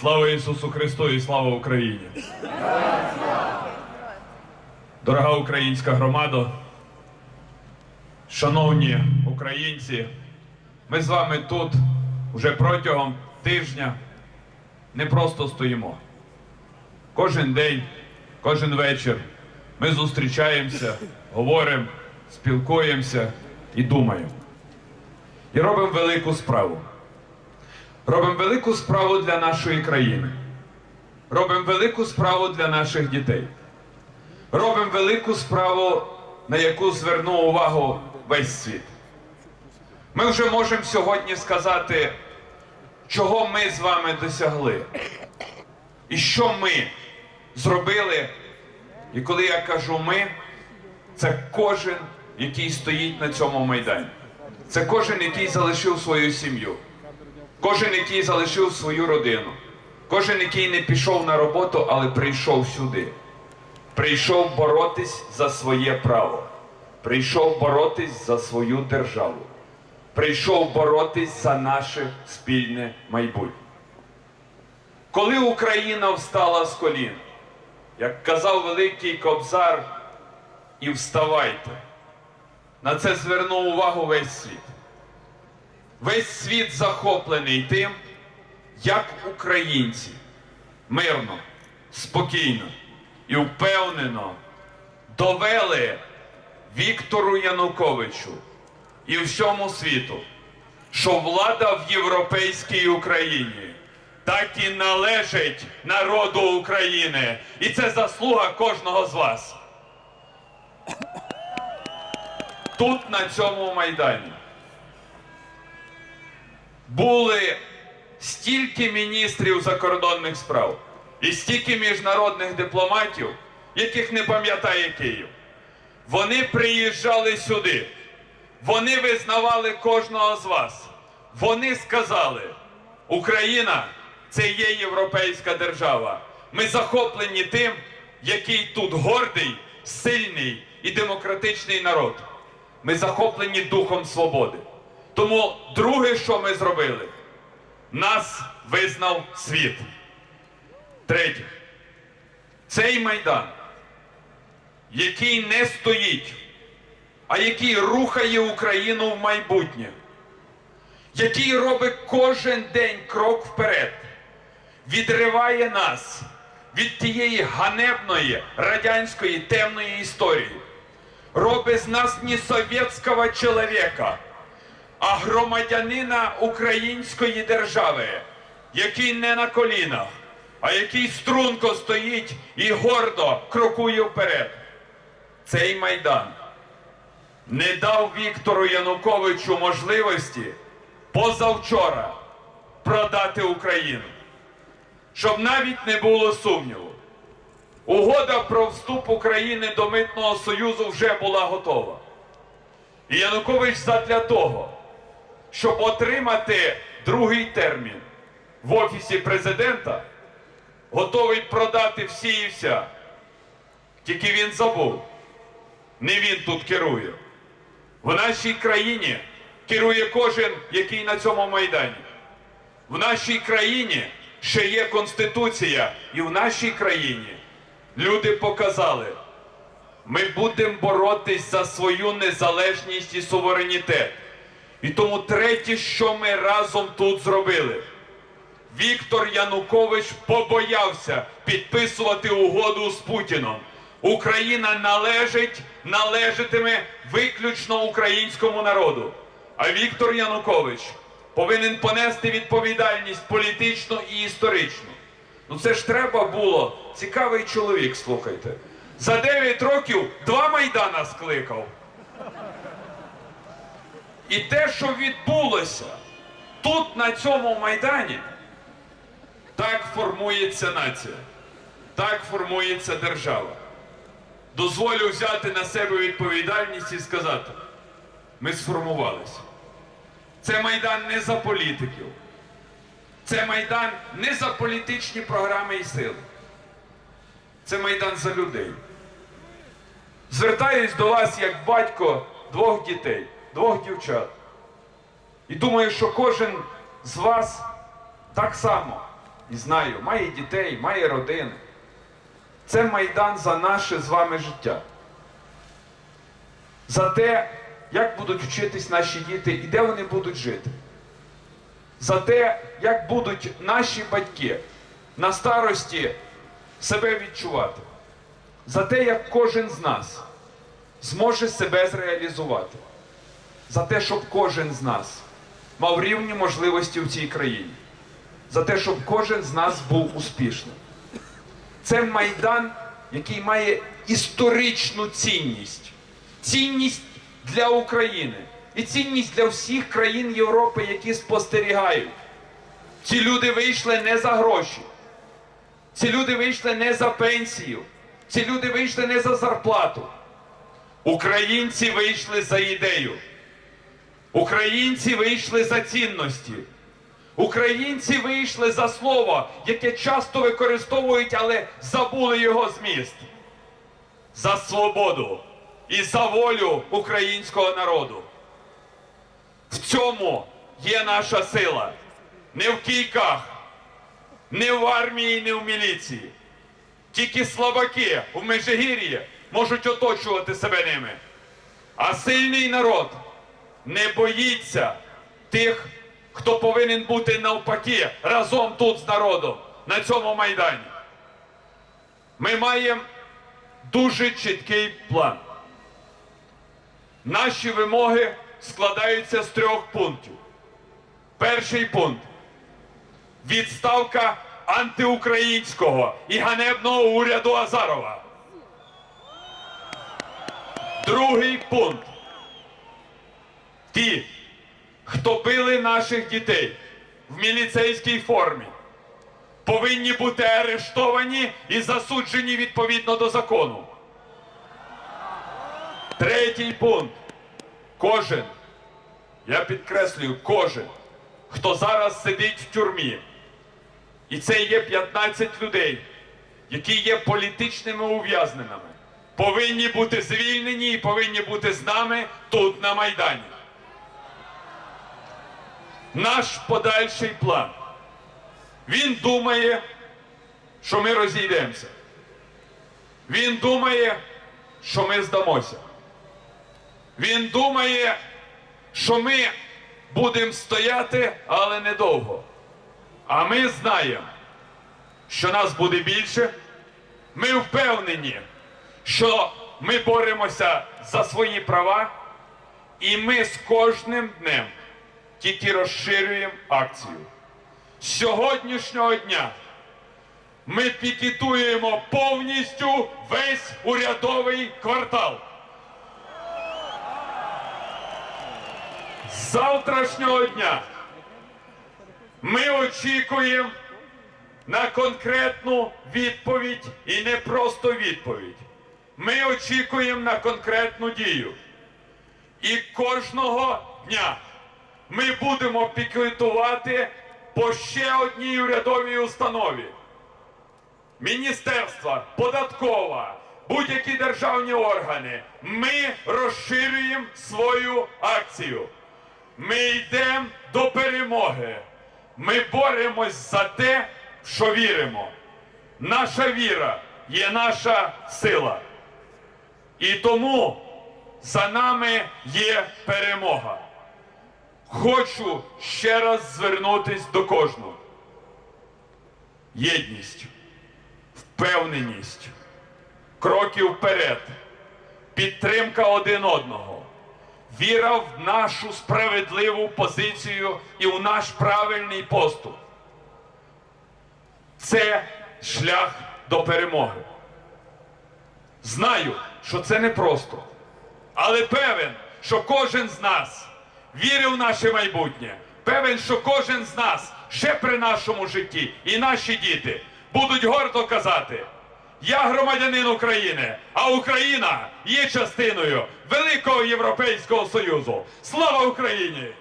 Слава Ісусу Христу і слава Україні! Дорога українська громада, шановні українці, ми з вами тут вже протягом тижня не просто стоїмо. Кожен день, кожен вечір ми зустрічаємося, говоримо, спілкуємося і думаємо. І робимо велику справу. Робимо велику справу для нашої країни. Робимо велику справу для наших дітей. Робимо велику справу, на яку звернув увагу весь світ. Ми вже можемо сьогодні сказати, чого ми з вами досягли. І що ми зробили. І коли я кажу ми, це кожен, який стоїть на цьому майдані. Це кожен, який залишив свою сім'ю. Кожен, який залишив свою родину, кожен, який не пішов на роботу, але прийшов сюди. Прийшов боротись за своє право. Прийшов боротись за свою державу. Прийшов боротись за наше спільне майбутнє. Коли Україна встала з колін, як казав великий кобзар, і вставайте, на це звернув увагу весь світ. Весь світ захоплений тим, як українці мирно, спокійно і впевнено довели Віктору Януковичу і всьому світу, що влада в європейській Україні так і належить народу України. І це заслуга кожного з вас. Тут, на цьому майдані були стільки міністрів закордонних справ і стільки міжнародних дипломатів, яких не пам'ятає Київ. Вони приїжджали сюди, вони визнавали кожного з вас. Вони сказали: Україна це є європейська держава. Ми захоплені тим, який тут гордий, сильний і демократичний народ. Ми захоплені духом свободи. Тому друге, що ми зробили, нас визнав світ. Третє. Цей майдан, який не стоїть, а який рухає Україну в майбутнє, який робить кожен день крок вперед, відриває нас від тієї ганебної радянської темної історії, робить з нас не совєтського чоловіка а громадянина української держави, який не на колінах, а який струнко стоїть і гордо крокує вперед. Цей майдан не дав Віктору Януковичу можливості позавчора продати Україну, щоб навіть не було сумніву. Угода про вступ України до Митного Союзу вже була готова. І Янукович задля того, щоб отримати другий термін в Офісі президента, готовий продати всі і вся. Тільки він забув. Не він тут керує. В нашій країні керує кожен, який на цьому майдані. В нашій країні ще є Конституція, і в нашій країні люди показали, ми будемо боротись за свою незалежність і суверенітет. І тому третє, що ми разом тут зробили. Віктор Янукович побоявся підписувати угоду з Путіном. Україна належить, належатиме виключно українському народу. А Віктор Янукович повинен понести відповідальність політичну і історичну. Ну це ж треба було. Цікавий чоловік, слухайте. За 9 років два майдана скликав. І те, що відбулося тут, на цьому майдані, так формується нація, так формується держава. Дозволю взяти на себе відповідальність і сказати: ми сформувалися. Це майдан не за політиків, це майдан не за політичні програми і сили. Це майдан за людей. Звертаюсь до вас як батько двох дітей двох дівчат. І думаю, що кожен з вас так само і знаю, має дітей, має родини. Це майдан за наше з вами життя. За те, як будуть вчитись наші діти і де вони будуть жити. За те, як будуть наші батьки на старості себе відчувати. За те, як кожен з нас зможе себе зреалізувати. За те, щоб кожен з нас мав рівні можливості в цій країні. За те, щоб кожен з нас був успішним. Це майдан, який має історичну цінність. Цінність для України і цінність для всіх країн Європи, які спостерігають. Ці люди вийшли не за гроші. Ці люди вийшли не за пенсію. Ці люди вийшли не за зарплату. Українці вийшли за ідею. Українці вийшли за цінності. Українці вийшли за слово, яке часто використовують, але забули його зміст. За свободу і за волю українського народу. В цьому є наша сила. Не в кійках, не в армії, не в міліції. Тільки слабаки в Межигір'ї можуть оточувати себе ними. А сильний народ не боїться тих, хто повинен бути навпаки разом тут з народом на цьому майдані. Ми маємо дуже чіткий план. Наші вимоги складаються з трьох пунктів. Перший пункт відставка антиукраїнського і ганебного уряду Азарова. Другий пункт. Ті, хто били наших дітей в міліцейській формі, повинні бути арештовані і засуджені відповідно до закону. Третій пункт. Кожен, я підкреслюю, кожен, хто зараз сидить в тюрмі, і це є 15 людей, які є політичними ув'язненими, повинні бути звільнені і повинні бути з нами тут на Майдані. Наш подальший план. Він думає, що ми розійдемося. Він думає, що ми здамося. Він думає, що ми будемо стояти, але недовго. А ми знаємо, що нас буде більше. Ми впевнені, що ми боремося за свої права, і ми з кожним днем тільки розширюємо акцію. З сьогоднішнього дня ми пікетуємо повністю весь урядовий квартал. З завтрашнього дня ми очікуємо на конкретну відповідь і не просто відповідь. Ми очікуємо на конкретну дію. І кожного дня ми будемо пікетувати по ще одній урядовій установі. Міністерства, податкова, будь-які державні органи. Ми розширюємо свою акцію. Ми йдемо до перемоги. Ми боремось за те, що віримо. Наша віра є наша сила. І тому за нами є перемога. Хочу ще раз звернутись до кожного. Єдність, впевненість, кроки вперед, підтримка один одного, віра в нашу справедливу позицію і в наш правильний поступ. Це шлях до перемоги. Знаю, що це непросто, але певен, що кожен з нас вірив в наше майбутнє. Певен, що кожен з нас ще при нашому житті і наші діти будуть гордо казати: я громадянин України, а Україна є частиною Великого Європейського Союзу. Слава Україні!